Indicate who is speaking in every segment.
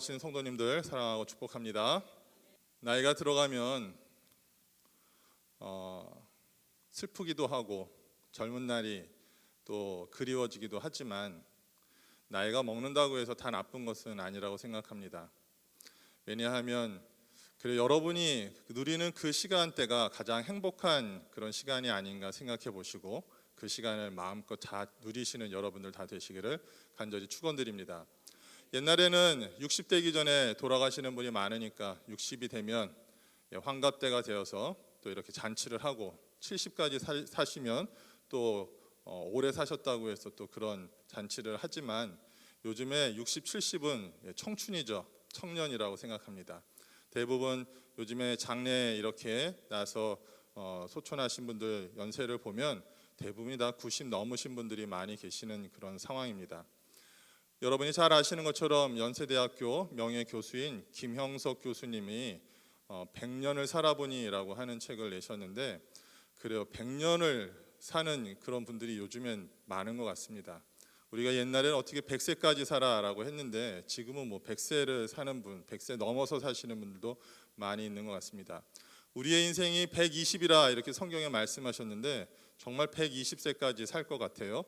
Speaker 1: 나오신 성도님들 사랑하고 축복합니다. 나이가 들어가면 어, 슬프기도 하고 젊은 날이 또 그리워지기도 하지만 나이가 먹는다고 해서 다 나쁜 것은 아니라고 생각합니다. 왜냐하면 그래 여러분이 누리는 그 시간대가 가장 행복한 그런 시간이 아닌가 생각해 보시고 그 시간을 마음껏 다 누리시는 여러분들 다 되시기를 간절히 축원드립니다. 옛날에는 60대기 전에 돌아가시는 분이 많으니까 60이 되면 예, 환갑때가 되어서 또 이렇게 잔치를 하고 70까지 사시면 또 어, 오래 사셨다고 해서 또 그런 잔치를 하지만 요즘에 60, 70은 예, 청춘이죠. 청년이라고 생각합니다. 대부분 요즘에 장례에 이렇게 나서 어, 소천하신 분들 연세를 보면 대부분이 다 90 넘으신 분들이 많이 계시는 그런 상황입니다. 여러분이 잘 아시는 것처럼 연세대학교 명예 교수인 김형석 교수님이 어, 100년을 살아보니라고 하는 책을 내셨는데 그래요. 100년을 사는 그런 분들이 요즘엔 많은 것 같습니다. 우리가 옛날에는 어떻게 100세까지 살아라고 했는데 지금은 뭐 100세를 사는 분, 100세 넘어서 사시는 분들도 많이 있는 것 같습니다. 우리의 인생이 120이라 이렇게 성경에 말씀하셨는데 정말 120세까지 살 것 같아요.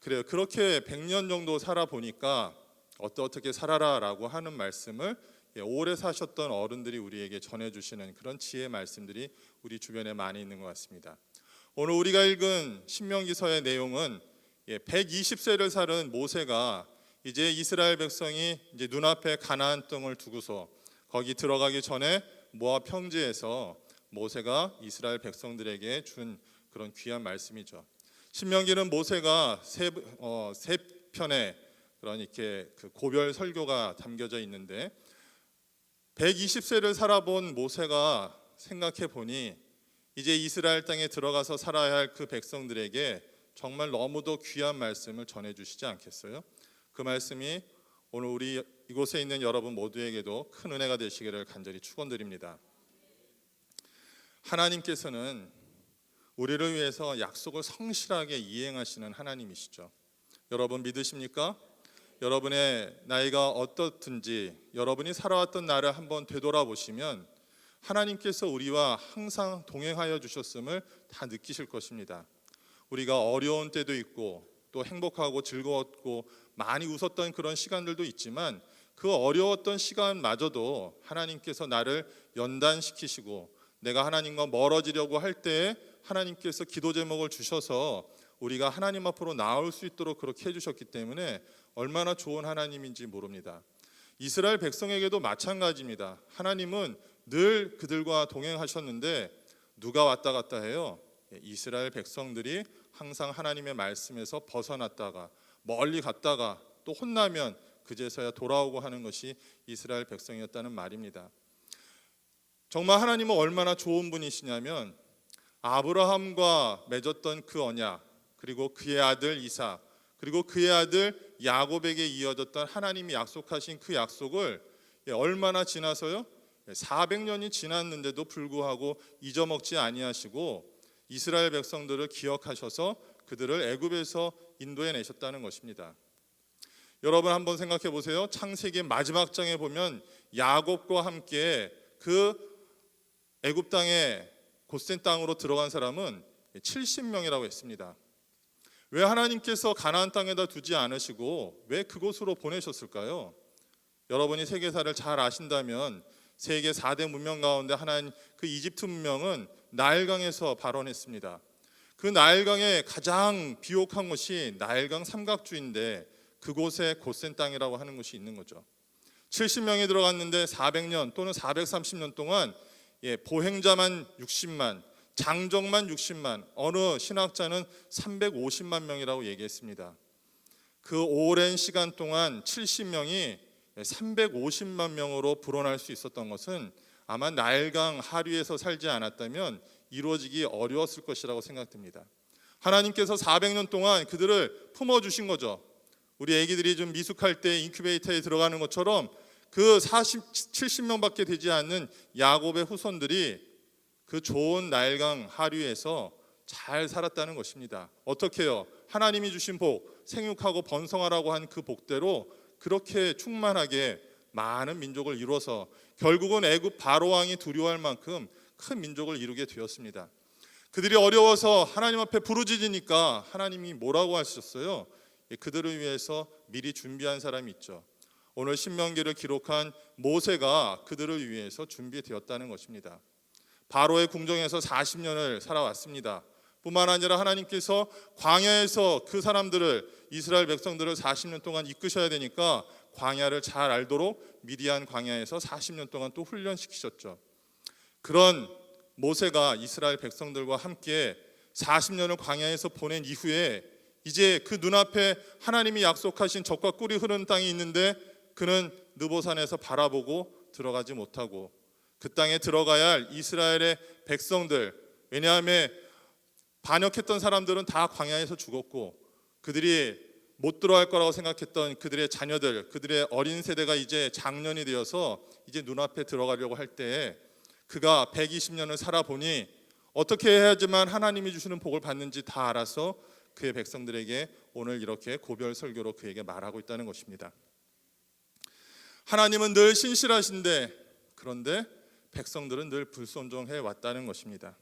Speaker 1: 그래요. 그렇게 100년 정도 살아 보니까 어떻게 살아라라고 하는 말씀을 예, 오래 사셨던 어른들이 우리에게 전해 주시는 그런 지혜 말씀들이 우리 주변에 많이 있는 것 같습니다. 오늘 우리가 읽은 신명기서의 내용은 120세를 살은 모세가 이제 이스라엘 백성이 이제 눈앞에 가나안 땅을 두고서 거기 들어가기 전에 모압 평지에서 모세가 이스라엘 백성들에게 준 그런 귀한 말씀이죠. 신명기는 모세가 세, 어, 세 편의 그런 이렇게 그 고별 설교가 담겨져 있는데 120세를 살아본 모세가 생각해 보니 이제 이스라엘 땅에 들어가서 살아야 할 그 백성들에게 정말 너무도 귀한 말씀을 전해 주시지 않겠어요? 그 말씀이 오늘 우리 이곳에 있는 여러분 모두에게도 큰 은혜가 되시기를 간절히 축원드립니다. 하나님께서는 우리를 위해서 약속을 성실하게 이행하시는 하나님이시죠. 여러분 믿으십니까? 여러분의 나이가 어떻든지 여러분이 살아왔던 날을 한번 되돌아보시면 하나님께서 우리와 항상 동행하여 주셨음을 다 느끼실 것입니다. 우리가 어려운 때도 있고 또 행복하고 즐거웠고 많이 웃었던 그런 시간들도 있지만 그 어려웠던 시간마저도 하나님께서 나를 연단시키시고 내가 하나님과 멀어지려고 할 때에 하나님께서 기도 제목을 주셔서 우리가 하나님 앞으로 나올 수 있도록 그렇게 해주셨기 때문에 얼마나 좋은 하나님인지 모릅니다. 이스라엘 백성에게도 마찬가지입니다. 하나님은 늘 그들과 동행하셨는데 누가 왔다 갔다 해요? 예, 이스라엘 백성들이 항상 하나님의 말씀에서 벗어났다가 멀리 갔다가 또 혼나면 그제서야 돌아오고 하는 것이 이스라엘 백성이었다는 말입니다. 정말 하나님은 얼마나 좋은 분이시냐면 아브라함과 맺었던 그 언약 그리고 그의 아들 이삭 그리고 그의 아들 야곱에게 이어졌던 하나님이 약속하신 그 약속을 예, 얼마나 지나서요? 400년이 지났는데도 불구하고 잊어먹지 아니하시고 이스라엘 백성들을 기억하셔서 그들을 애굽에서 인도해 내셨다는 것입니다. 여러분 한번 생각해 보세요. 창세기 마지막 장에 보면 야곱과 함께 그 애굽 땅에 곧센 땅으로 들어간 사람은 70명이라고 했습니다. 왜 하나님께서 가나안 땅에다 두지 않으시고 왜 그곳으로 보내셨을까요? 여러분이 세계사를 잘 아신다면 세계 4대 문명 가운데 하나인 그 이집트 문명은 나일강에서 발원했습니다. 그 나일강의 가장 비옥한 곳이 나일강 삼각주인데 그곳에 곧센 땅이라고 하는 곳이 있는 거죠. 70명이 들어갔는데 400년 또는 430년 동안 예, 보행자만 60만, 장정만 60만, 어느 신학자는 350만 명이라고 얘기했습니다. 그 오랜 시간 동안 70명이 350만 명으로 불어날 수 있었던 것은 아마 나일강 하류에서 살지 않았다면 이루어지기 어려웠을 것이라고 생각됩니다. 하나님께서 400년 동안 그들을 품어 주신 거죠. 우리 아기들이 좀 미숙할 때 인큐베이터에 들어가는 것처럼 그 40, 70명밖에 되지 않는 야곱의 후손들이 그 좋은 나일강 하류에서 잘 살았다는 것입니다. 어떻게요? 하나님이 주신 복, 생육하고 번성하라고 한 그 복대로 그렇게 충만하게 많은 민족을 이루어서 결국은 애굽 바로 왕이 두려워할 만큼 큰 민족을 이루게 되었습니다. 그들이 어려워서 하나님 앞에 부르짖으니까 하나님이 뭐라고 하셨어요? 예, 그들을 위해서 미리 준비한 사람이 있죠. 오늘 신명기를 기록한 모세가 그들을 위해서 준비되었다는 것입니다. 바로의 궁정에서 40년을 살아왔습니다. 뿐만 아니라 하나님께서 광야에서 그 사람들을 이스라엘 백성들을 40년 동안 이끄셔야 되니까 광야를 잘 알도록 미디안 광야에서 40년 동안 또 훈련시키셨죠. 그런 모세가 이스라엘 백성들과 함께 40년을 광야에서 보낸 이후에 이제 그 눈앞에 하나님이 약속하신 적과 꿀이 흐르는 땅이 있는데 그는 느보산에서 바라보고 들어가지 못하고 그 땅에 들어가야 할 이스라엘의 백성들 왜냐하면 반역했던 사람들은 다 광야에서 죽었고 그들이 못 들어갈 거라고 생각했던 그들의 자녀들, 그들의 어린 세대가 이제 장년이 되어서 이제 눈앞에 들어가려고 할 때에 그가 120년을 살아보니 어떻게 해야지만 하나님이 주시는 복을 받는지 다 알아서 그의 백성들에게 오늘 이렇게 고별 설교로 그에게 말하고 있다는 것입니다. 하나님은 늘 신실하신데 그런데 백성들은 늘 불순종해 왔다는 것입니다.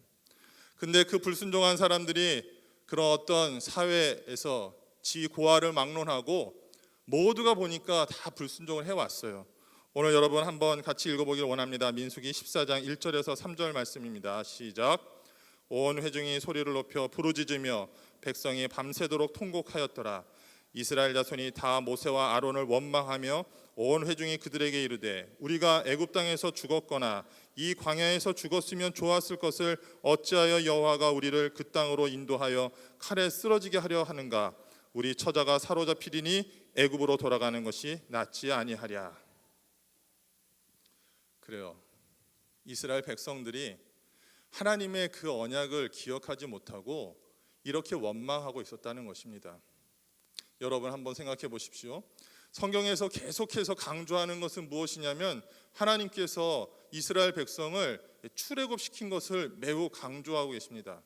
Speaker 1: 근데 그 불순종한 사람들이 그런 어떤 사회에서 지 고하를 막론하고 모두가 보니까 다 불순종을 해 왔어요. 오늘 여러분 한번 같이 읽어보기를 원합니다. 민수기 14장 1절에서 3절 말씀입니다. 시작. 온 회중이 소리를 높여 부르짖으며 백성이 밤새도록 통곡하였더라. 이스라엘 자손이 다 모세와 아론을 원망하며 온 회중이 그들에게 이르되 우리가 애굽 땅에서 죽었거나 이 광야에서 죽었으면 좋았을 것을 어찌하여 여호와가 우리를 그 땅으로 인도하여 칼에 쓰러지게 하려 하는가? 우리 처자가 사로잡히리니 애굽으로 돌아가는 것이 낫지 아니하랴. 그래요. 이스라엘 백성들이 하나님의 그 언약을 기억하지 못하고 이렇게 원망하고 있었다는 것입니다. 여러분 한번 생각해 보십시오. 성경에서 계속해서 강조하는 것은 무엇이냐면 하나님께서 이스라엘 백성을 출애굽시킨 것을 매우 강조하고 계십니다.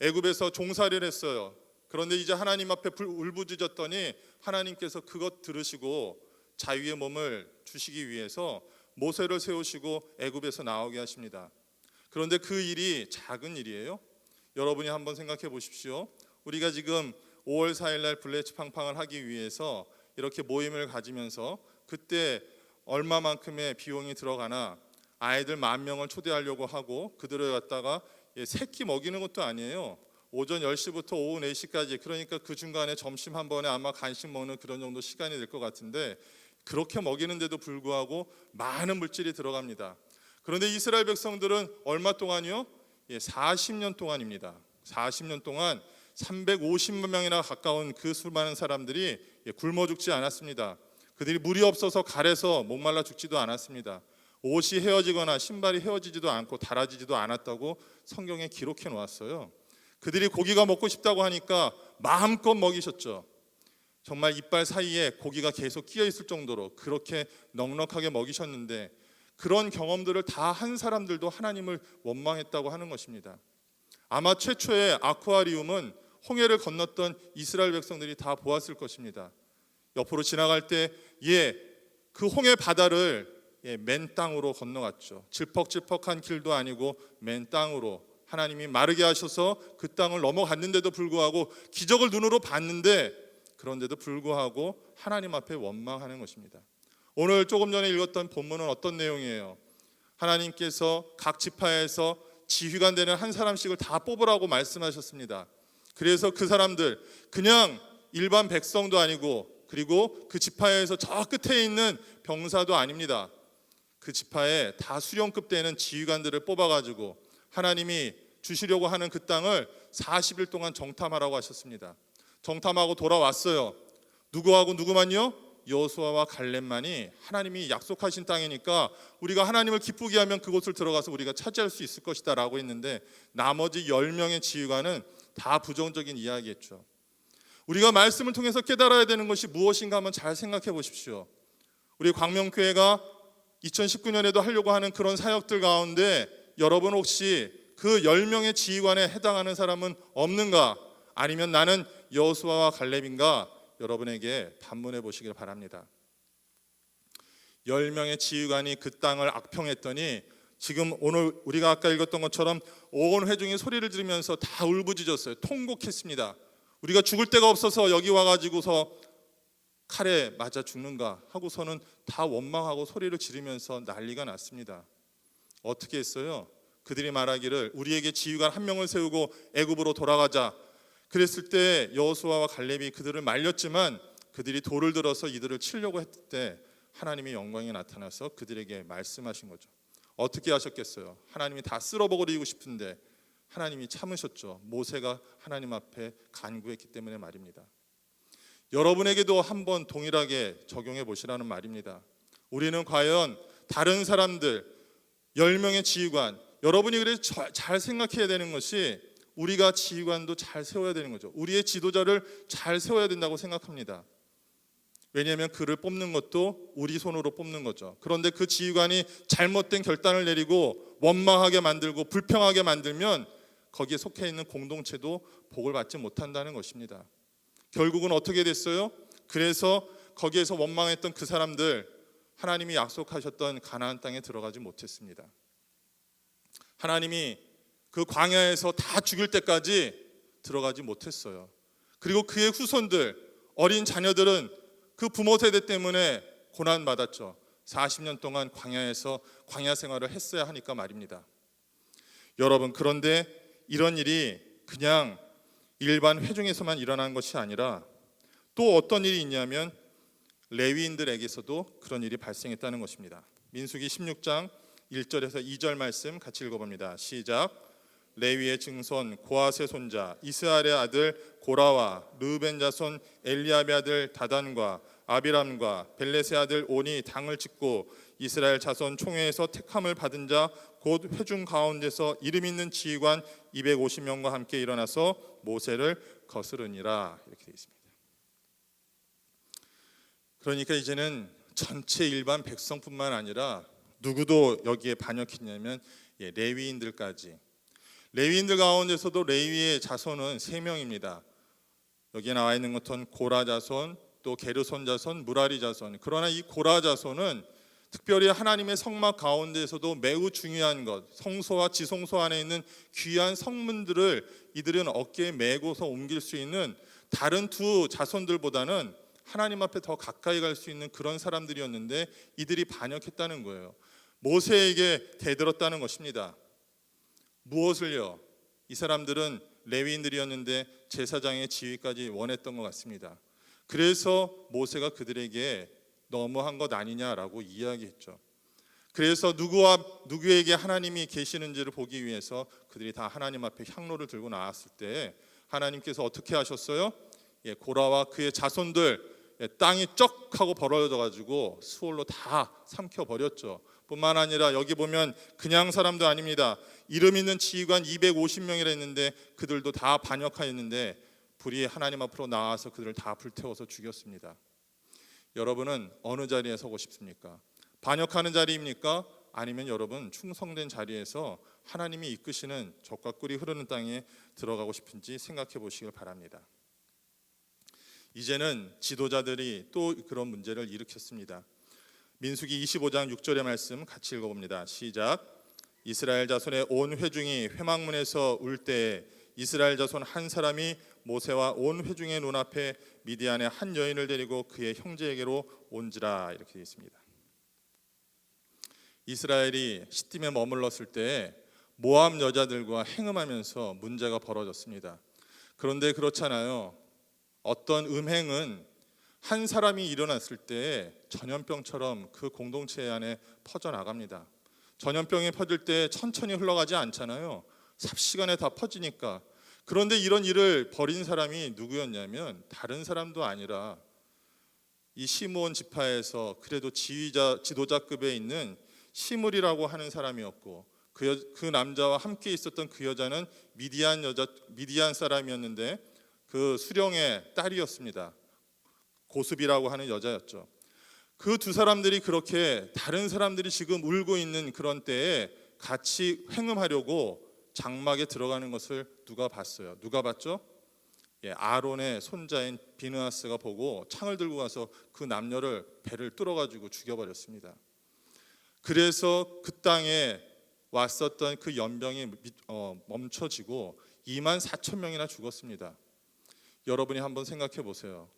Speaker 1: 애굽에서 종살이를 했어요. 그런데 이제 하나님 앞에 불- 울부짖었더니 하나님께서 그것 들으시고 자유의 몸을 주시기 위해서 모세를 세우시고 애굽에서 나오게 하십니다. 그런데 그 일이 작은 일이에요. 여러분이 한번 생각해 보십시오. 우리가 지금 5월 4일 날 블레치 팡팡을 하기 위해서 이렇게 모임을 가지면서 그때 얼마만큼의 비용이 들어가나 아이들 만 명을 초대하려고 하고 그들을 갖다가 예, 새끼 먹이는 것도 아니에요. 오전 10시부터 오후 4시까지 그러니까 그 중간에 점심 한 번에 아마 간식 먹는 그런 정도 시간이 될 것 같은데 그렇게 먹이는데도 불구하고 많은 물질이 들어갑니다. 그런데 이스라엘 백성들은 얼마 동안이요? 예, 40년 동안입니다. 40년 동안 350만 명이나 가까운 그 수많은 사람들이 예, 굶어 죽지 않았습니다. 그들이 물이 없어서 갈에서 목말라 죽지도 않았습니다. 옷이 헤어지거나 신발이 헤어지지도 않고 닳아지지도 않았다고 성경에 기록해 놓았어요. 그들이 고기가 먹고 싶다고 하니까 마음껏 먹이셨죠. 정말 이빨 사이에 고기가 계속 끼어 있을 정도로 그렇게 넉넉하게 먹이셨는데 그런 경험들을 다 한 사람들도 하나님을 원망했다고 하는 것입니다. 아마 최초의 아쿠아리움은 홍해를 건넜던 이스라엘 백성들이 다 보았을 것입니다. 옆으로 지나갈 때 예, 그 홍해 바다를 예, 맨 땅으로 건너갔죠. 질퍽질퍽한 길도 아니고 맨 땅으로 하나님이 마르게 하셔서 그 땅을 넘어갔는데도 불구하고 기적을 눈으로 봤는데 그런데도 불구하고 하나님 앞에 원망하는 것입니다. 오늘 조금 전에 읽었던 본문은 어떤 내용이에요? 하나님께서 각 지파에서 지휘관 되는 한 사람씩을 다 뽑으라고 말씀하셨습니다. 그래서 그 사람들 그냥 일반 백성도 아니고 그리고 그 지파에서 저 끝에 있는 병사도 아닙니다. 그 지파에 다 수령급 되는 지휘관들을 뽑아가지고 하나님이 주시려고 하는 그 땅을 40일 동안 정탐하라고 하셨습니다. 정탐하고 돌아왔어요. 누구하고 누구만요? 여호수아와 갈렙만이 하나님이 약속하신 땅이니까 우리가 하나님을 기쁘게 하면 그곳을 들어가서 우리가 차지할 수 있을 것이다라고 했는데 나머지 10명의 지휘관은 다 부정적인 이야기했죠. 우리가 말씀을 통해서 깨달아야 되는 것이 무엇인가 한번 잘 생각해 보십시오. 우리 광명교회가 2019년에도 하려고 하는 그런 사역들 가운데 여러분 혹시 그 10명의 지휘관에 해당하는 사람은 없는가? 아니면 나는 여호수아와 갈렙인가? 여러분에게 반문해 보시길 바랍니다. 10명의 지휘관이 그 땅을 악평했더니 지금 오늘 우리가 아까 읽었던 것처럼 온 회중이 소리를 지르면서 다 울부짖었어요. 통곡했습니다. 우리가 죽을 데가 없어서 여기 와가지고서 칼에 맞아 죽는가 하고서는 다 원망하고 소리를 지르면서 난리가 났습니다. 어떻게 했어요? 그들이 말하기를 우리에게 지휘관 한 명을 세우고 애굽으로 돌아가자. 그랬을 때 여호수아와 갈렙이 그들을 말렸지만 그들이 돌을 들어서 이들을 치려고 했을 때 하나님의 영광이 나타나서 그들에게 말씀하신 거죠. 어떻게 하셨겠어요? 하나님이 다 쓸어버리고 싶은데 하나님이 참으셨죠. 모세가 하나님 앞에 간구했기 때문에 말입니다. 여러분에게도 한번 동일하게 적용해 보시라는 말입니다. 우리는 과연 다른 사람들 10명의 지휘관 여러분이 그래서 저- 잘 생각해야 되는 것이 우리가 지휘관도 잘 세워야 되는 거죠. 우리의 지도자를 잘 세워야 된다고 생각합니다. 왜냐하면 그를 뽑는 것도 우리 손으로 뽑는 거죠. 그런데 그 지휘관이 잘못된 결단을 내리고 원망하게 만들고 불평하게 만들면 거기에 속해 있는 공동체도 복을 받지 못한다는 것입니다. 결국은 어떻게 됐어요? 그래서 거기에서 원망했던 그 사람들 하나님이 약속하셨던 가나안 땅에 들어가지 못했습니다. 하나님이 그 광야에서 다 죽일 때까지 들어가지 못했어요. 그리고 그의 후손들 어린 자녀들은 그 부모 세대 때문에 고난 받았죠. 40년 동안 광야에서 광야 생활을 했어야 하니까 말입니다. 여러분 그런데 이런 일이 그냥 일반 회중에서만 일어난 것이 아니라 또 어떤 일이 있냐면 레위인들에게서도 그런 일이 발생했다는 것입니다. 민수기 16장 1절에서 2절 말씀 같이 읽어봅니다. 시작. 레위의 증손 고아세 손자 이스라엘의 아들 고라와 르벤 자손 엘리압의 아들 다단과 아비람과 벨렛의 아들 온이 당을 짓고 이스라엘 자손 총회에서 택함을 받은 자 곧 회중 가운데서 이름 있는 지휘관 250명과 함께 일어나서 모세를 거스르니라 이렇게 되어 있습니다. 그러니까 이제는 전체 일반 백성뿐만 아니라 누구도 여기에 반역했냐면 예, 레위인들까지 레위인들 가운데서도 레위의 자손은 세 명입니다. 여기에 나와 있는 것은 고라 자손, 또 게르손 자손, 무라리 자손. 그러나 이 고라 자손은 특별히 하나님의 성막 가운데서도 매우 중요한 것, 성소와 지성소 안에 있는 귀한 성문들을 이들은 어깨에 메고서 옮길 수 있는 다른 두 자손들보다는 하나님 앞에 더 가까이 갈 수 있는 그런 사람들이었는데 이들이 반역했다는 거예요. 모세에게 대들었다는 것입니다. 무엇을요? 이 사람들은 레위인들이었는데 제사장의 지위까지 원했던 것 같습니다. 그래서 모세가 그들에게 너무한 것 아니냐라고 이야기했죠. 그래서 누구와 누구에게 하나님이 계시는지를 보기 위해서 그들이 다 하나님 앞에 향로를 들고 나왔을 때 하나님께서 어떻게 하셨어요? 예, 고라와 그의 자손들 예, 땅이 쩍 하고 벌어져 가지고 수월로 다 삼켜 버렸죠. 뿐만 아니라 여기 보면 그냥 사람도 아닙니다. 이름 있는 지휘관 250명이라 했는데 그들도 다 반역하였는데 불이 하나님 앞으로 나와서 그들을 다 불태워서 죽였습니다. 여러분은 어느 자리에 서고 싶습니까? 반역하는 자리입니까? 아니면 여러분 충성된 자리에서 하나님이 이끄시는 적과 꿀이 흐르는 땅에 들어가고 싶은지 생각해 보시길 바랍니다. 이제는 지도자들이 또 그런 문제를 일으켰습니다. 민수기 25장 6절의 말씀 같이 읽어봅니다. 시작. 이스라엘 자손의 온 회중이 회막문에서 울 때에 이스라엘 자손 한 사람이 모세와 온 회중의 눈앞에 미디안의 한 여인을 데리고 그의 형제에게로 온지라 이렇게 되어 있습니다. 이스라엘이 시팀에 머물렀을 때 모압 여자들과 행음하면서 문제가 벌어졌습니다. 그런데 그렇잖아요. 어떤 음행은 한 사람이 일어났을 때 전염병처럼 그 공동체 안에 퍼져 나갑니다. 전염병이 퍼질 때 천천히 흘러가지 않잖아요. 삽시간에 다 퍼지니까. 그런데 이런 일을 벌인 사람이 누구였냐면 다른 사람도 아니라 이 시므온 지파에서 그래도 지휘자 지도자급에 있는 시물이라고 하는 사람이었고 그, 여, 그 남자와 함께 있었던 그 여자는 미디안 여자 미디안 사람이었는데 그 수령의 딸이었습니다. 고습이라고 하는 여자였죠. 그 두 사람들이 그렇게 다른 사람들이 지금 울고 있는 그런 때에 같이 행음하려고 장막에 들어가는 것을 누가 봤어요? 누가 봤죠? 예, 아론의 손자인 비느하스가 보고 창을 들고 가서 그 남녀를 배를 뚫어 가지고 죽여 버렸습니다. 그래서 그 땅에 왔었던 그 연병이 미- 어, 멈춰지고 2만 4천 명이나 죽었습니다. 여러분이 한번 생각해 보세요.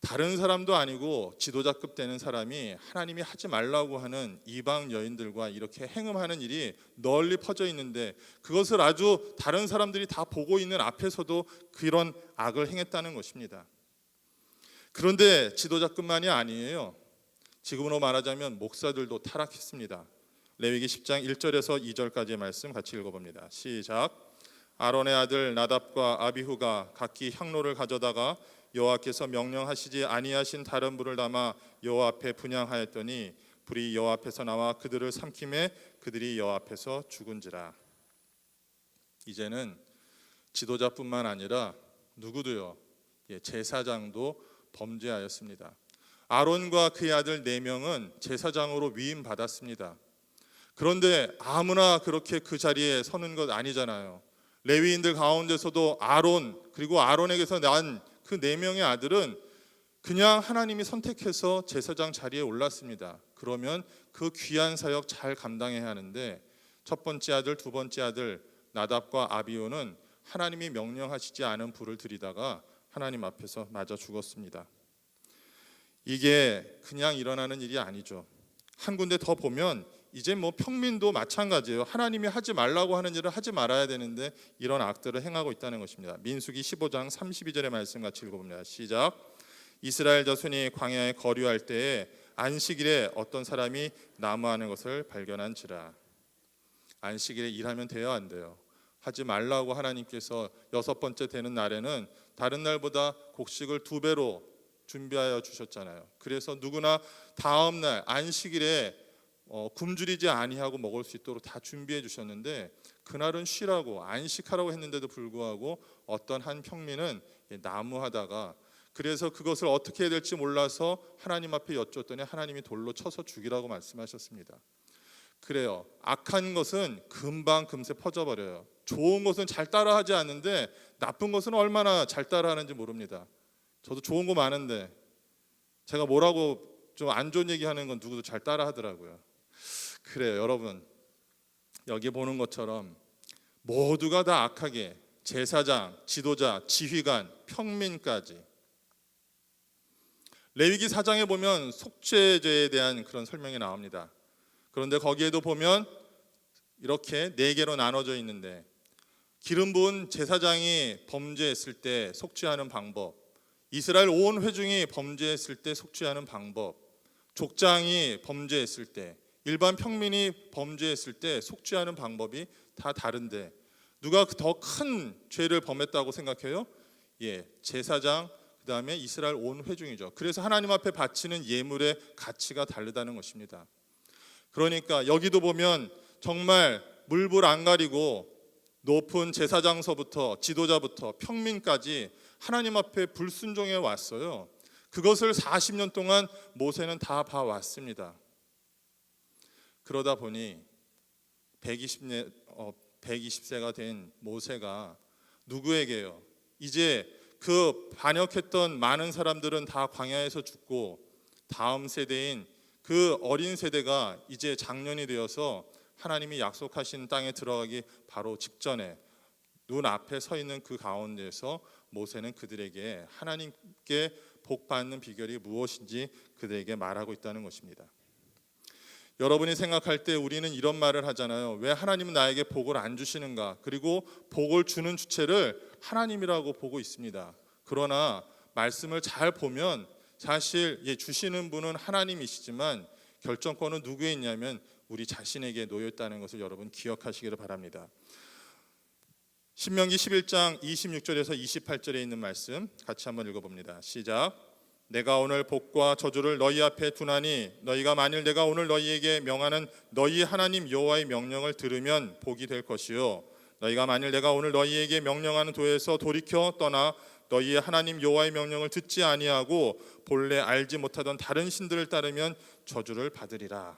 Speaker 1: 다른 사람도 아니고 지도자급 되는 사람이 하나님이 하지 말라고 하는 이방 여인들과 이렇게 행음하는 일이 널리 퍼져 있는데 그것을 아주 다른 사람들이 다 보고 있는 앞에서도 그런 악을 행했다는 것입니다. 그런데 지도자급만이 아니에요. 지금으로 말하자면 목사들도 타락했습니다. 레위기 10장 1절에서 2절까지의 말씀 같이 읽어봅니다. 시작. 아론의 아들 나답과 아비후가 각기 향로를 가져다가 여호와께서 명령하시지 아니하신 다른 불을 담아 여호와 앞에 분향하였더니 불이 여호와 앞에서 나와 그들을 삼킴에 그들이 여호와 앞에서 죽은지라. 이제는 지도자뿐만 아니라 누구도요. 예, 제사장도 범죄하였습니다. 아론과 그의 아들 네 명은 제사장으로 위임 받았습니다. 그런데 아무나 그렇게 그 자리에 서는 것 아니잖아요. 레위인들 가운데서도 아론 그리고 아론에게서 난 그 네 명의 아들은 그냥 하나님이 선택해서 제사장 자리에 올랐습니다. 그러면 그 귀한 사역 잘 감당해야 하는데 첫 번째 아들, 두 번째 아들 나답과 아비오는 하나님이 명령하시지 않은 불을 들이다가 하나님 앞에서 맞아 죽었습니다. 이게 그냥 일어나는 일이 아니죠. 한 군데 더 보면 이제 뭐 평민도 마찬가지예요. 하나님이 하지 말라고 하는 일을 하지 말아야 되는데 이런 악들을 행하고 있다는 것입니다. 민수기 15장 32절의 말씀 같이 읽어봅니다. 시작. 이스라엘 자손이 광야에 거류할 때에 안식일에 어떤 사람이 나무하는 것을 발견한지라. 안식일에 일하면 돼요, 안 돼요? 하지 말라고 하나님께서 여섯 번째 되는 날에는 다른 날보다 곡식을 두 배로 준비하여 주셨잖아요. 그래서 누구나 다음 날 안식일에 어, 굶주리지 아니하고 먹을 수 있도록 다 준비해 주셨는데 그날은 쉬라고 안식하라고 했는데도 불구하고 어떤 한 평민은 나무하다가 그래서 그것을 어떻게 해야 될지 몰라서 하나님 앞에 여쭈었더니 하나님이 돌로 쳐서 죽이라고 말씀하셨습니다. 그래요. 악한 것은 금방 금세 퍼져버려요. 좋은 것은 잘 따라하지 않는데 나쁜 것은 얼마나 잘 따라하는지 모릅니다. 저도 좋은 거 많은데 제가 뭐라고 좀 안 좋은 얘기하는 건 누구도 잘 따라하더라고요. 그래요, 여러분. 여기 보는 것처럼 모두가 다 악하게 제사장, 지도자, 지휘관, 평민까지 레위기 4장에 보면 속죄죄에 대한 그런 설명이 나옵니다. 그런데 거기에도 보면 이렇게 네 개로 나눠져 있는데 기름 부은 제사장이 범죄했을 때 속죄하는 방법, 이스라엘 온 회중이 범죄했을 때 속죄하는 방법, 족장이 범죄했을 때, 일반 평민이 범죄했을 때 속죄하는 방법이 다 다른데 누가 더 큰 죄를 범했다고 생각해요? 예, 제사장 그다음에 이스라엘 온 회중이죠. 그래서 하나님 앞에 바치는 예물의 가치가 다르다는 것입니다. 그러니까 여기도 보면 정말 물불 안 가리고 높은 제사장서부터 지도자부터 평민까지 하나님 앞에 불순종해 왔어요. 그것을 40년 동안 모세는 다 봐왔습니다. 그러다 보니 120년 어, 120세가 된 모세가 누구에게요? 이제 그 반역했던 많은 사람들은 다 광야에서 죽고 다음 세대인 그 어린 세대가 이제 장년이 되어서 하나님이 약속하신 땅에 들어가기 바로 직전에 눈 앞에 서 있는 그 가운데서 모세는 그들에게 하나님께 복 받는 비결이 무엇인지 그들에게 말하고 있다는 것입니다. 여러분이 생각할 때 우리는 이런 말을 하잖아요. 왜 하나님은 나에게 복을 안 주시는가? 그리고 복을 주는 주체를 하나님이라고 보고 있습니다. 그러나 말씀을 잘 보면 사실 예, 주시는 분은 하나님이시지만 결정권은 누구에 있냐면 우리 자신에게 놓여 있다는 것을 여러분 기억하시기를 바랍니다. 신명기 11장 26절에서 28절에 있는 말씀 같이 한번 읽어봅니다. 시작. 내가 오늘 복과 저주를 너희 앞에 두나니 너희가 만일 내가 오늘 너희에게 명하는 너희 하나님 여호와의 명령을 들으면 복이 될 것이요 너희가 만일 내가 오늘 너희에게 명령하는 도에서 돌이켜 떠나 너희의 하나님 여호와의 명령을 듣지 아니하고 본래 알지 못하던 다른 신들을 따르면 저주를 받으리라.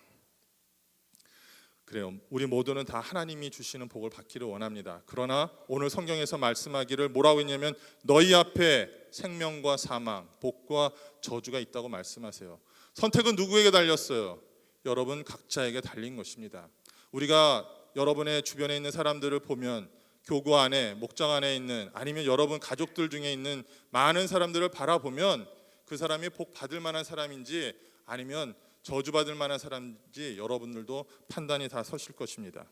Speaker 1: 그래요. 우리 모두는 다 하나님이 주시는 복을 받기를 원합니다. 그러나 오늘 성경에서 말씀하기를 뭐라고 했냐면 너희 앞에 생명과 사망, 복과 저주가 있다고 말씀하세요. 선택은 누구에게 달렸어요? 여러분 각자에게 달린 것입니다. 우리가 여러분의 주변에 있는 사람들을 보면 교구 안에 목장 안에 있는 아니면 여러분 가족들 중에 있는 많은 사람들을 바라보면 그 사람이 복 받을 만한 사람인지 아니면 저주받을 만한 사람인지 여러분들도 판단이 다 서실 것입니다.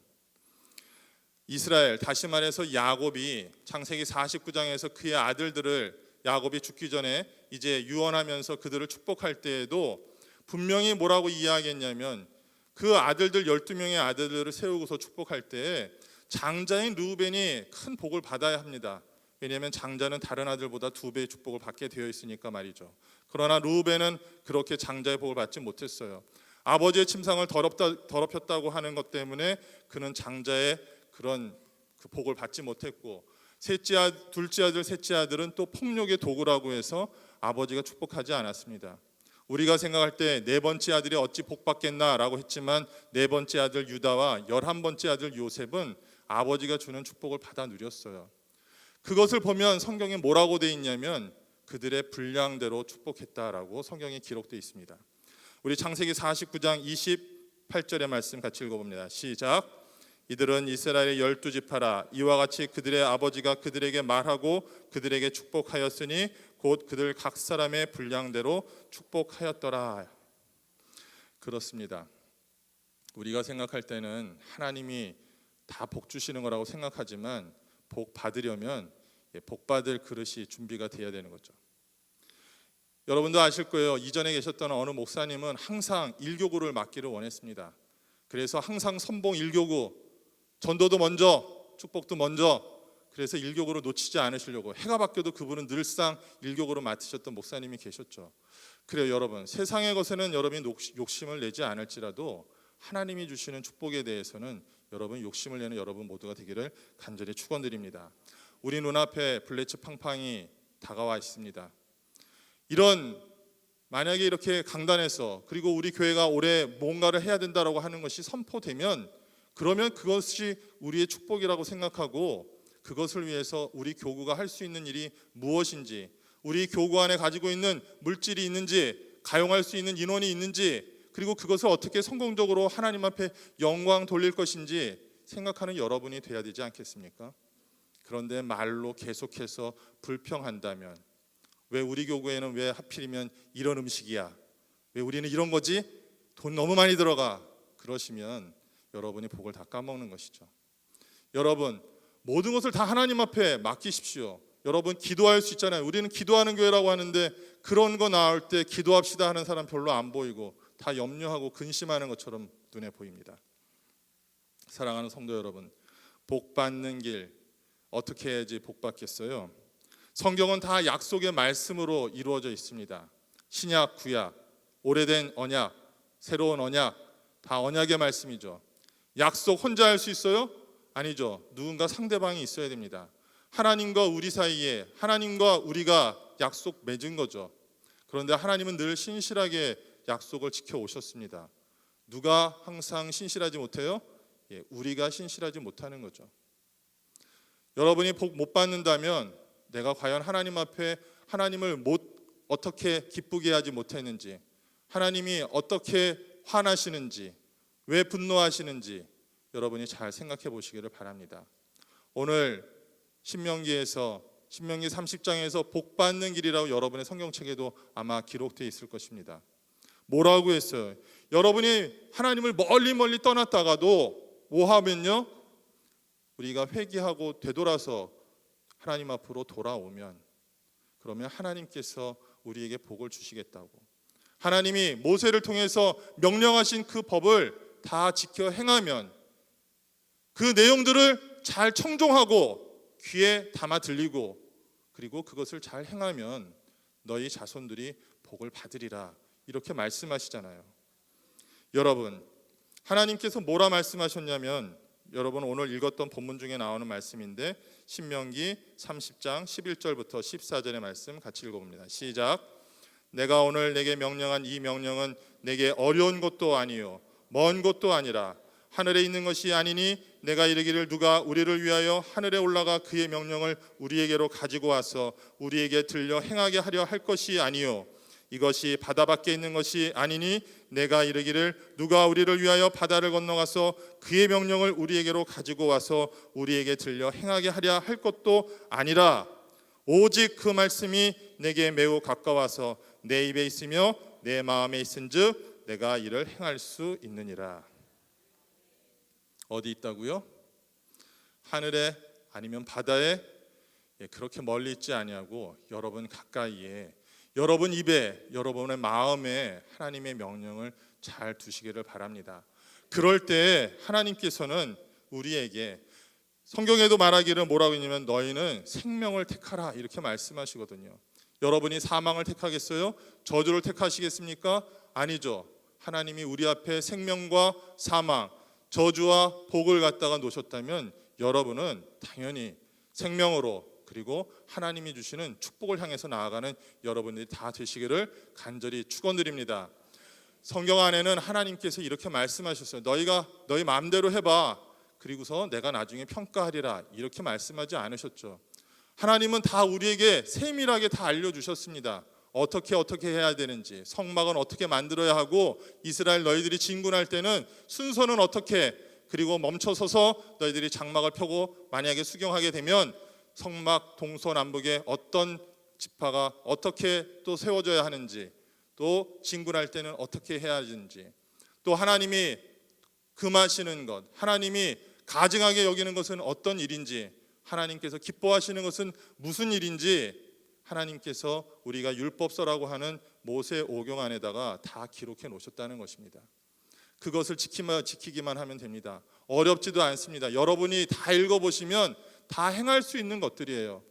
Speaker 1: 이스라엘 다시 말해서 야곱이 창세기 49장에서 그의 아들들을 야곱이 죽기 전에 이제 유언하면서 그들을 축복할 때에도 분명히 뭐라고 이야기했냐면 그 아들들 12명의 아들들을 세우고서 축복할 때에 장자인 루벤이 큰 복을 받아야 합니다. 왜냐하면 장자는 다른 아들보다 두 배의 축복을 받게 되어 있으니까 말이죠. 그러나 루벤은 그렇게 장자의 복을 받지 못했어요. 아버지의 침상을 더럽다, 더럽혔다고 하는 것 때문에 그는 장자의 그런 그 복을 받지 못했고 셋째 아, 둘째 아들, 셋째 아들은 또 폭력의 도구라고 해서 아버지가 축복하지 않았습니다. 우리가 생각할 때 네 번째 아들이 어찌 복 받겠나라고 했지만 네 번째 아들 유다와 열한 번째 아들 요셉은 아버지가 주는 축복을 받아 누렸어요. 그것을 보면 성경에 뭐라고 돼 있냐면 그들의 분량대로 축복했다라고 성경에 기록되어 있습니다. 우리 창세기 49장 28절의 말씀 같이 읽어봅니다. 시작. 이들은 이스라엘의 열두 지파라 이와 같이 그들의 아버지가 그들에게 말하고 그들에게 축복하였으니 곧 그들 각 사람의 분량대로 축복하였더라. 그렇습니다. 우리가 생각할 때는 하나님이 다 복 주시는 거라고 생각하지만 복 받으려면 예, 복 받을 그릇이 준비가 돼야 되는 거죠. 여러분도 아실 거예요. 이전에 계셨던 어느 목사님은 항상 일교구를 맡기를 원했습니다. 그래서 항상 선봉 일교구 전도도 먼저 축복도 먼저 그래서 일교구를 놓치지 않으시려고 해가 바뀌어도 그분은 늘상 일교구를 맡으셨던 목사님이 계셨죠. 그래요, 여러분. 세상의 것에는 여러분이 녹- 욕심을 내지 않을지라도 하나님이 주시는 축복에 대해서는 여러분 욕심을 내는 여러분 모두가 되기를 간절히 축원드립니다. 우리 눈앞에 블레츠 팡팡이 다가와 있습니다. 이런 만약에 이렇게 강단에서 그리고 우리 교회가 올해 뭔가를 해야 된다라고 하는 것이 선포되면 그러면 그것이 우리의 축복이라고 생각하고 그것을 위해서 우리 교구가 할 수 있는 일이 무엇인지 우리 교구 안에 가지고 있는 물질이 있는지 가용할 수 있는 인원이 있는지 그리고 그것을 어떻게 성공적으로 하나님 앞에 영광 돌릴 것인지 생각하는 여러분이 돼야 되지 않겠습니까? 그런데 말로 계속해서 불평한다면 왜 우리 교구에는 왜 하필이면 이런 음식이야? 왜 우리는 이런 거지? 돈 너무 많이 들어가. 그러시면 여러분이 복을 다 까먹는 것이죠. 여러분 모든 것을 다 하나님 앞에 맡기십시오. 여러분 기도할 수 있잖아요. 우리는 기도하는 교회라고 하는데 그런 거 나올 때 기도합시다 하는 사람 별로 안 보이고 다 염려하고 근심하는 것처럼 눈에 보입니다. 사랑하는 성도 여러분, 복 받는 길 어떻게 해야지 복 받겠어요? 성경은 다 약속의 말씀으로 이루어져 있습니다. 신약, 구약, 오래된 언약, 새로운 언약 다 언약의 말씀이죠. 약속 혼자 할 수 있어요? 아니죠. 누군가 상대방이 있어야 됩니다. 하나님과 우리 사이에 하나님과 우리가 약속 맺은 거죠. 그런데 하나님은 늘 신실하게 약속을 지켜 오셨습니다. 누가 항상 신실하지 못해요? 예, 우리가 신실하지 못하는 거죠. 여러분이 복 못 받는다면 내가 과연 하나님 앞에 하나님을 못 어떻게 기쁘게 하지 못했는지, 하나님이 어떻게 화나시는지, 왜 분노하시는지 여러분이 잘 생각해 보시기를 바랍니다. 오늘 신명기에서 신명기 30장에서 복 받는 길이라고 여러분의 성경책에도 아마 기록되어 있을 것입니다. 뭐라고 했어요? 여러분이 하나님을 멀리 멀리 떠났다가도 뭐 하면요? 우리가 회개하고 되돌아서 하나님 앞으로 돌아오면 그러면 하나님께서 우리에게 복을 주시겠다고. 하나님이 모세를 통해서 명령하신 그 법을 다 지켜 행하면 그 내용들을 잘 청종하고 귀에 담아 들리고 그리고 그것을 잘 행하면 너희 자손들이 복을 받으리라 이렇게 말씀하시잖아요. 여러분 하나님께서 뭐라 말씀하셨냐면 여러분 오늘 읽었던 본문 중에 나오는 말씀인데 신명기 30장 11절부터 14절의 말씀 같이 읽어봅니다. 시작. 내가 오늘 내게 명령한 이 명령은 내게 어려운 것도 아니요 먼 것도 아니라 하늘에 있는 것이 아니니 내가 이르기를 누가 우리를 위하여 하늘에 올라가 그의 명령을 우리에게로 가지고 와서 우리에게 들려 행하게 하려 할 것이 아니요 이것이 바다 밖에 있는 것이 아니니 내가 이르기를 누가 우리를 위하여 바다를 건너가서 그의 명령을 우리에게로 가지고 와서 우리에게 들려 행하게 하려 할 것도 아니라 오직 그 말씀이 내게 매우 가까워서 내 입에 있으며 내 마음에 있은즉 내가 이를 행할 수 있느니라. 어디 있다고요? 하늘에 아니면 바다에 예, 그렇게 멀리 있지 아니하고 여러분 가까이에 여러분 입에 여러분의 마음에 하나님의 명령을 잘 두시기를 바랍니다. 그럴 때 하나님께서는 우리에게 성경에도 말하기를 뭐라고 했냐면 너희는 생명을 택하라 이렇게 말씀하시거든요. 여러분이 사망을 택하겠어요? 저주를 택하시겠습니까? 아니죠. 하나님이 우리 앞에 생명과 사망, 저주와 복을 갖다가 놓으셨다면 여러분은 당연히 생명으로 그리고 하나님이 주시는 축복을 향해서 나아가는 여러분들이 다 되시기를 간절히 축원드립니다. 성경 안에는 하나님께서 이렇게 말씀하셨어요. 너희가 너희 마음대로 해봐. 그리고서 내가 나중에 평가하리라 이렇게 말씀하지 않으셨죠. 하나님은 다 우리에게 세밀하게 다 알려주셨습니다. 어떻게 어떻게 해야 되는지 성막은 어떻게 만들어야 하고 이스라엘 너희들이 진군할 때는 순서는 어떻게 그리고 멈춰서서 너희들이 장막을 펴고 만약에 수경하게 되면 성막 동서남북에 어떤 지파가 어떻게 또 세워져야 하는지 또 진군할 때는 어떻게 해야 하는지 또 하나님이 금하시는 것 하나님이 가증하게 여기는 것은 어떤 일인지 하나님께서 기뻐하시는 것은 무슨 일인지 하나님께서 우리가 율법서라고 하는 모세 오경 안에다가 다 기록해 놓으셨다는 것입니다. 그것을 지키만 지키기만 하면 됩니다. 어렵지도 않습니다. 여러분이 다 읽어 보시면 다 행할 수 있는 것들이에요.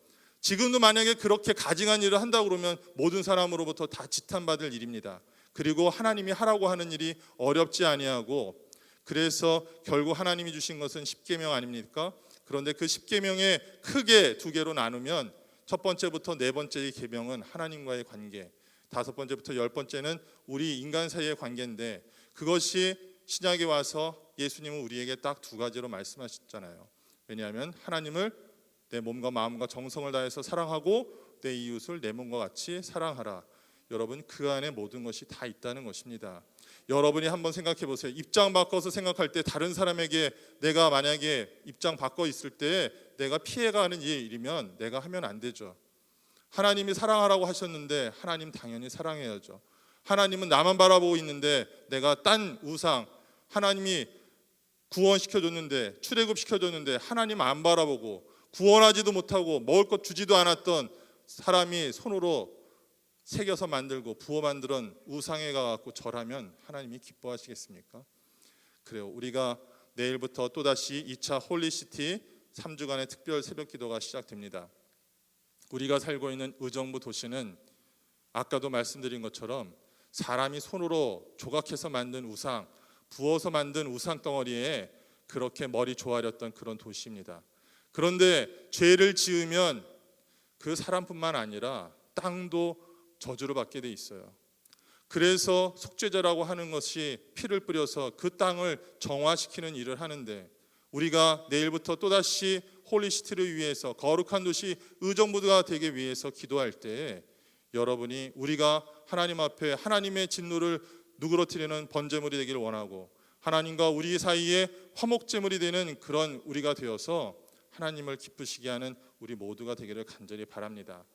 Speaker 1: 지금도 만약에 그렇게 가증한 일을 한다 그러면 모든 사람으로부터 다 지탄받을 일입니다. 그리고 하나님이 하라고 하는 일이 어렵지 아니하고 그래서 결국 하나님이 주신 것은 십계명 아닙니까? 그런데 그 십계명에 크게 두 개로 나누면 첫 번째부터 네 번째의 계명은 하나님과의 관계, 다섯 번째부터 열 번째는 우리 인간 사이의 관계인데 그것이 신약에 와서 예수님은 우리에게 딱 두 가지로 말씀하셨잖아요. 왜냐하면 하나님을 내 몸과 마음과 정성을 다해서 사랑하고 내 이웃을 내 몸과 같이 사랑하라. 여러분 그 안에 모든 것이 다 있다는 것입니다. 여러분이 한번 생각해 보세요. 입장 바꿔서 생각할 때 다른 사람에게 내가 만약에 입장 바꿔 있을 때 내가 피해가는 일이면 내가 하면 안 되죠. 하나님이 사랑하라고 하셨는데 하나님 당연히 사랑해야죠. 하나님은 나만 바라보고 있는데 내가 딴 우상 하나님이 구원시켜 줬는데 출애굽 시켜 줬는데 하나님 안 바라보고 구원하지도 못하고 먹을 것 주지도 않았던 사람이 손으로 새겨서 만들고 부어 만드는 우상에 가갖고 절하면 하나님이 기뻐하시겠습니까? 그래요. 우리가 내일부터 또 다시 2차 홀리시티 3주간의 특별 새벽 기도가 시작됩니다. 우리가 살고 있는 의정부 도시는 아까도 말씀드린 것처럼 사람이 손으로 조각해서 만든 우상, 부어서 만든 우상 덩어리에 그렇게 머리 조아렸던 그런 도시입니다. 그런데 죄를 지으면 그 사람뿐만 아니라 땅도 저주를 받게 돼 있어요. 그래서 속죄제라고 하는 것이 피를 뿌려서 그 땅을 정화시키는 일을 하는데 우리가 내일부터 또다시 홀리시티를 위해서 거룩한 도시 의정부가 되기 위해서 기도할 때 여러분이 우리가 하나님 앞에 하나님의 진노를 누그러뜨리는 번제물이 되기를 원하고 하나님과 우리 사이에 화목제물이 되는 그런 우리가 되어서 하나님을 기쁘시게 하는 우리 모두가 되기를 간절히 바랍니다.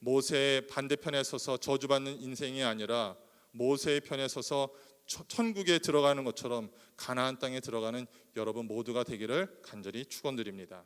Speaker 1: 모세의 반대편에 서서 저주받는 인생이 아니라 모세의 편에 서서 천국에 들어가는 것처럼 가나안 땅에 들어가는 여러분 모두가 되기를 간절히 축원드립니다.